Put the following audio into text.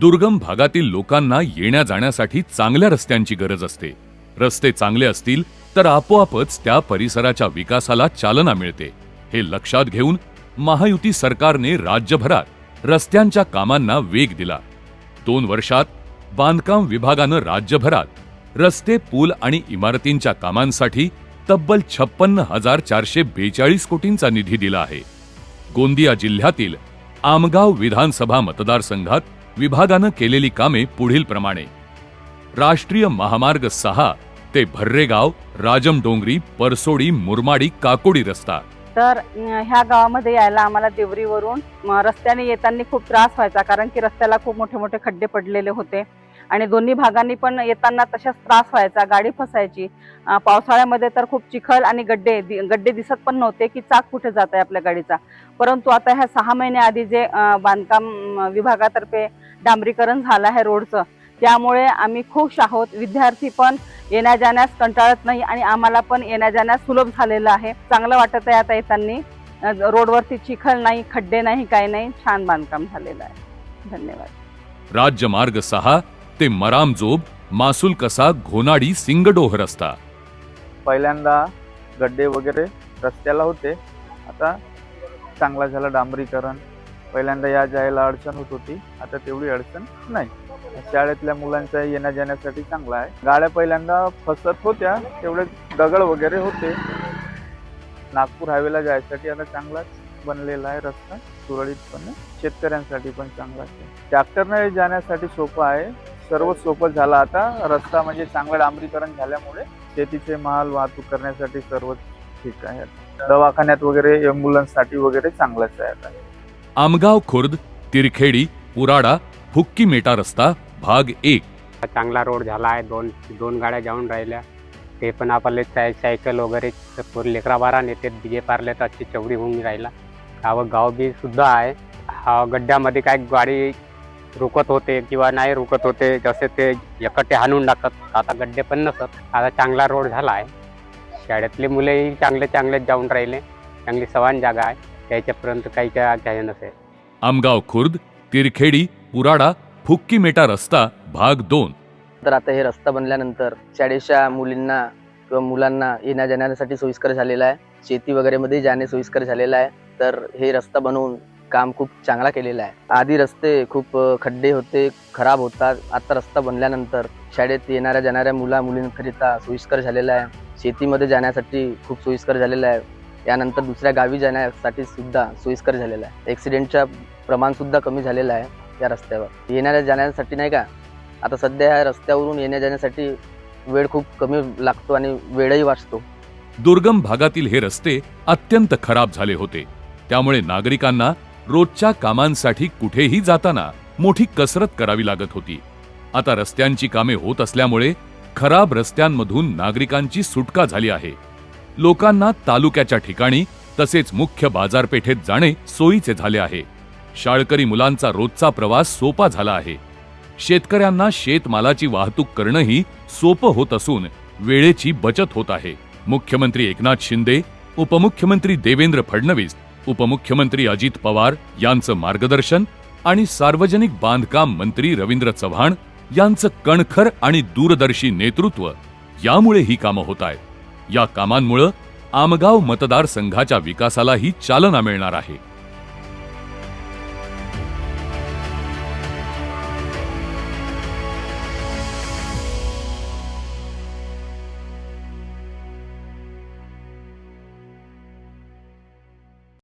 दुर्गम भागातील लोकांना येण्या जाण्यासाठी चांगल्या रस्त्यांची गरज असते. रस्ते चांगले असतील तर आपोआपच त्या परिसराच्या विकासाला चालना मिळते. हे लक्षात घेऊन महायुती सरकारने राज्यभरात रस्त्यांच्या कामांना वेग दिला. दोन वर्षात बांधकाम विभागानं राज्यभरात रस्ते पूल आणि इमारतींच्या कामांसाठी तब्बल छप्पन्न हजार चारशे बेचाळीस कोटींचा निधी दिला आहे. गोंदिया जिल्ह्यातील आमगाव विधानसभा मतदारसंघात विभागानं केलेली कामे पुढील प्रमाणे. राष्ट्रीय महामार्ग सहा ते भर्रेगाव राजमडोंगरी परसोडी मुरमाडी काकोडी रस्ता. तर ह्या गावामध्ये यायला आम्हाला देवरीवरून रस्त्याने येताना खूप त्रास व्हायचा कारण की रस्त्याला खूप मोठे मोठे खड्डे पडलेले होते. आणि दोन्ही भागांनी पण येताना तशाच त्रास व्हायचा गाडी फसायची. पावसाळ्यामध्ये तर खूप चिखल आणि गड्डे दि- गड्डे दिसत पण नव्हते की चाक कुठे जात आहे आपल्या गाडीचा. परंतु आता ह्या सहा महिन्याआधी जे बांधकाम विभागातर्फे डांबरीकरण झालं आहे रोडचं त्यामुळे आम्ही खुश आहोत. विद्यार्थी पण येण्या जाण्यास कंटाळत नाही आणि आम्हाला पण येण्या जाण्यास सुलभ झालेलं आहे. चांगलं वाटत आहे आता येताना. रोडवरती चिखल नाही खड्डे नाही काही नाही. छान बांधकाम झालेलं आहे. धन्यवाद. राज्य मार्ग सहा ते मरामजोब मासूल कसा घोनाडी सिंगडोह रस्ता. पहिल्यांदा गड्डे वगैरे रस्त्याला होते. आता चांगला झाला डांबरीकरण. पहिल्यांदा या जायला अडचण होत होती. आता तेवढी अडचण नाही. शाळेतल्या मुलांचा येण्या जाण्यासाठी चांगला आहे. गाड्या पहिल्यांदा फसत होत्या तेवढे दगड वगैरे होते. नागपूर हायवेला जायसाठी आता चांगलाच बनलेला आहे रस्ता सुरळीतपणे. शेतकऱ्यांसाठी पण चांगला आहे. ट्रॅक्टरने जाण्यासाठी सोपं आहे. सर्व सोपं झालं आता. रस्ता म्हणजे चांगलं डांबरीकरण झाल्यामुळे शेतीचे माल वाहतूक करण्यासाठी सर्व ठीक आहे दवाखान्यात वगैरे ॲम्ब्युलन्ससाठी वगैरे चांगलंच आहे आता. आमगाव खुर्द तिरखेडी पुराडा हुक्की मेटा रस्ता भाग एक. चांगला रोड झाला आहे. दोन दोन गाड्या जाऊन राहिल्या. ते पण आपले साय सायकल वगैरे लेकरा बारा नेते जे पारले तर अशी चौडी होऊन राहिला. गाव गाव बी सुद्धा आहे. हा गड्ड्यामध्ये काय गाडी रुकत होते किंवा नाही रुकत होते जसे ते एकटे हाणून टाकत आता गड्डे पण नसत आता चांगला रोड झाला आहे. शाळेतले मुलेही चांगले चांगले जाऊन राहिले. चांगली सवान जागा आहे. त्याच्यापर्यंत काही काय काय नसेल. आमगाव खुर्द तिरखेडी पुराडा फुक्की मेटा रस्ता भाग दोन. तर आता हे रस्ता बनल्यानंतर शाळेच्या मुलींना किंवा मुलांना येण्या जाण्यासाठी सोयीस्कर झालेला आहे. शेती वगैरेमध्ये जाणे सोयीस्कर झालेलं आहे. तर हे रस्ता बनवून काम खूप चांगला केलेला आहे. आधी रस्ते खूप खड्डे होते खराब होतात. आता रस्ता बनल्यानंतर शाळेत येणाऱ्या जाणाऱ्या मुला मुलींकरिता सोयीस्कर झालेला आहे. शेतीमध्ये जाण्यासाठी खूप सोयीस्कर झालेलं आहे. यानंतर दुसऱ्या गावी जाण्यासाठी सुद्धा सोयीस्कर झालेलं आहे. ॲक्सिडेंटचं प्रमाण सुद्धा कमी झालेलं आहे. या रस्त्यावर. येणाऱ्या जाण्यासाठी नाही का? आता सध्या ह्या रस्त्यावरून येण्या जाण्यासाठी वेळ खूप कमी लागतो आणि वेळही वाचतो. दुर्गम भागातील हे रस्ते अत्यंत खराब झाले होते. त्यामुळे नागरिकांना रोजच्या कामांसाठी कुठेही जाताना मोठी कसरत करावी लागत होती. आता रस्त्यांची कामे होत असल्यामुळे खराब रस्त्यांमधून नागरिकांची सुटका झाली आहे. लोकांना तालुक्याच्या ठिकाणी तसेच मुख्य बाजारपेठेत जाणे सोयीचे झाले आहे. शाळकरी मुलांचा रोजचा प्रवास सोपा झाला आहे. शेतकऱ्यांना शेतमालाची वाहतूक करणंही सोपं होत असून वेळेची बचत होत आहे. मुख्यमंत्री एकनाथ शिंदे उपमुख्यमंत्री देवेंद्र फडणवीस उपमुख्यमंत्री अजित पवार यांचं मार्गदर्शन आणि सार्वजनिक बांधकाम मंत्री रवींद्र चव्हाण यांचं कणखर आणि दूरदर्शी नेतृत्व यामुळे ही कामं होत आहेत. या कामांमुळं आमगाव मतदारसंघाच्या विकासालाही चालना मिळणार आहे.